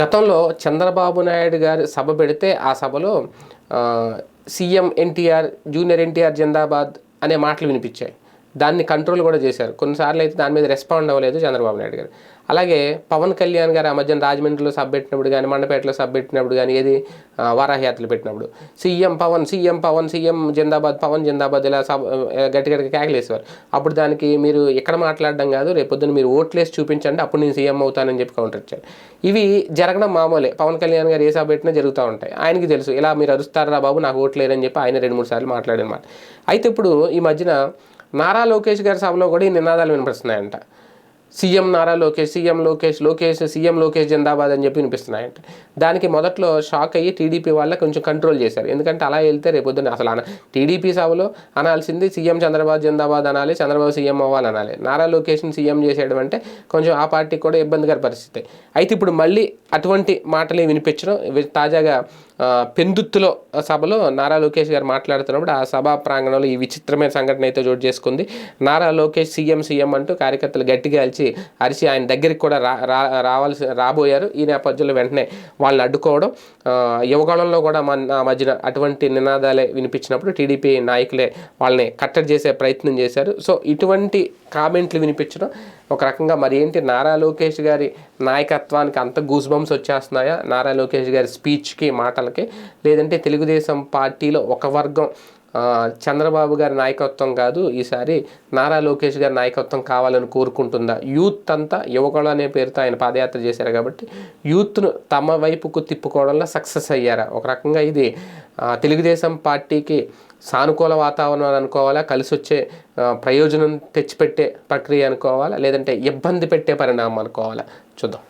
గతంలో చంద్రబాబు నాయుడు గారు సభ పెడితే ఆ సభలో సీఎం ఎన్టీఆర్ జూనియర్ ఎన్టీఆర్ జిందాబాద్ అనే మాటలు వినిపించాయి. దాన్ని కంట్రోల్ కూడా చేశారు. కొన్నిసార్లు అయితే దాని మీద రెస్పాండ్ అవ్వలేదు చంద్రబాబు నాయుడు గారు. అలాగే పవన్ కళ్యాణ్ గారు ఆ మధ్యన రాజమండ్రిలో సబ్ పెట్టినప్పుడు కానీ మండపేటలో సభ పెట్టినప్పుడు కానీ ఏది? వారాహయాత్రలు పెట్టినప్పుడు. CM Pawan CM Pawan CM జిందాబాద్ పవన్ జిందాబాద్ ఇలా సబ్ గట్టి గట్టి కేకలేసేవారు. అప్పుడు దానికి మీరు ఎక్కడ మాట్లాడడం కాదు రేపొద్దున మీరు ఓట్లేసి చూపించండి అప్పుడు నేను సీఎం అవుతానని చెప్పి కౌంటర్ ఇచ్చారు. ఇవి జరగడం మామూలే. పవన్ కళ్యాణ్ గారు ఏ సభ పెట్టినా జరుగుతూ ఉంటాయి. ఆయనకి తెలుసు ఇలా మీరు అరుస్తారా బాబు నాకు ఓట్లేరని చెప్పి ఆయన రెండు మూడు సార్లు మాట్లాడనమాట అయితే ఇప్పుడు ఈ మధ్యన నారా లోకేష్ గారి సభలో కూడా ఈ నినాదాలు వినిపిస్తున్నాయంట. CM Nara Lokesh CM Lokesh Lokesh CM Lokesh జిందాబాద్ అని చెప్పి వినిపిస్తున్నాయంట. దానికి మొదట్లో షాక్ అయ్యి టీడీపీ వాళ్ళ కొంచెం కంట్రోల్ చేశారు. ఎందుకంటే అలా వెళ్తే రేపొద్దున అసలు అన టీడీపీ సభలో అనాల్సింది సీఎం చంద్రబాబు జిందాబాద్ అనాలి చంద్రబాబు సీఎం అవ్వాలి అనాలి. నారా లోకేష్ని సీఎం చేసేయడం అంటే కొంచెం ఆ పార్టీకి కూడా ఇబ్బందికర పరిస్థితి. అయితే ఇప్పుడు మళ్ళీ అటువంటి మాటలే వినిపించడం తాజాగా పెందుత్తులో సభలో నారా లోకేష్ గారు మాట్లాడుతున్నప్పుడు ఆ సభా ప్రాంగణంలో ఈ విచిత్రమైన సంఘటన అయితే చోటు చేసుకుంది. నారా లోకేష్ సీఎం సీఎం అంటూ కార్యకర్తలు గట్టిగా అలిచి అరిచి ఆయన దగ్గరికి కూడా రా రా- రావాల్సి రాబోయారు. ఈ నేపథ్యంలో వెంటనే వాళ్ళని అడ్డుకోవడం యువగళంలో కూడా మన మధ్యన అటువంటి నినాదాలే వినిపించినప్పుడు టీడీపీ నాయకులే వాళ్ళని కట్టడి చేసే ప్రయత్నం చేశారు. సో ఇటువంటి కామెంట్లు వినిపించడం ఒక రకంగా మరి ఏంటి? నారా లోకేష్ గారి నాయకత్వానికి అంత గూస్ బంప్స్ వచ్చేస్తున్నాయా? నారా లోకేష్ గారి స్పీచ్కి మాటలకి? లేదంటే తెలుగుదేశం పార్టీలో ఒక వర్గం చంద్రబాబు గారి నాయకత్వం కాదు ఈసారి నారా లోకేష్ గారి నాయకత్వం కావాలని కోరుకుంటుందా యూత్ అంతా యువకుడు అనే పేరుతో ఆయన పాదయాత్ర చేశారు కాబట్టి యూత్ను తమ వైపుకు తిప్పుకోవడంలో సక్సెస్ అయ్యారా? ఒక రకంగా ఇది తెలుగుదేశం పార్టీకి సానుకూల వాతావరణం అని అనుకోవాలా? కలిసి వచ్చే ప్రయోజనం తెచ్చిపెట్టే ప్రక్రియ అనుకోవాలా? లేదంటే ఇబ్బంది పెట్టే పరిణామం అనుకోవాలా? చూద్దాం.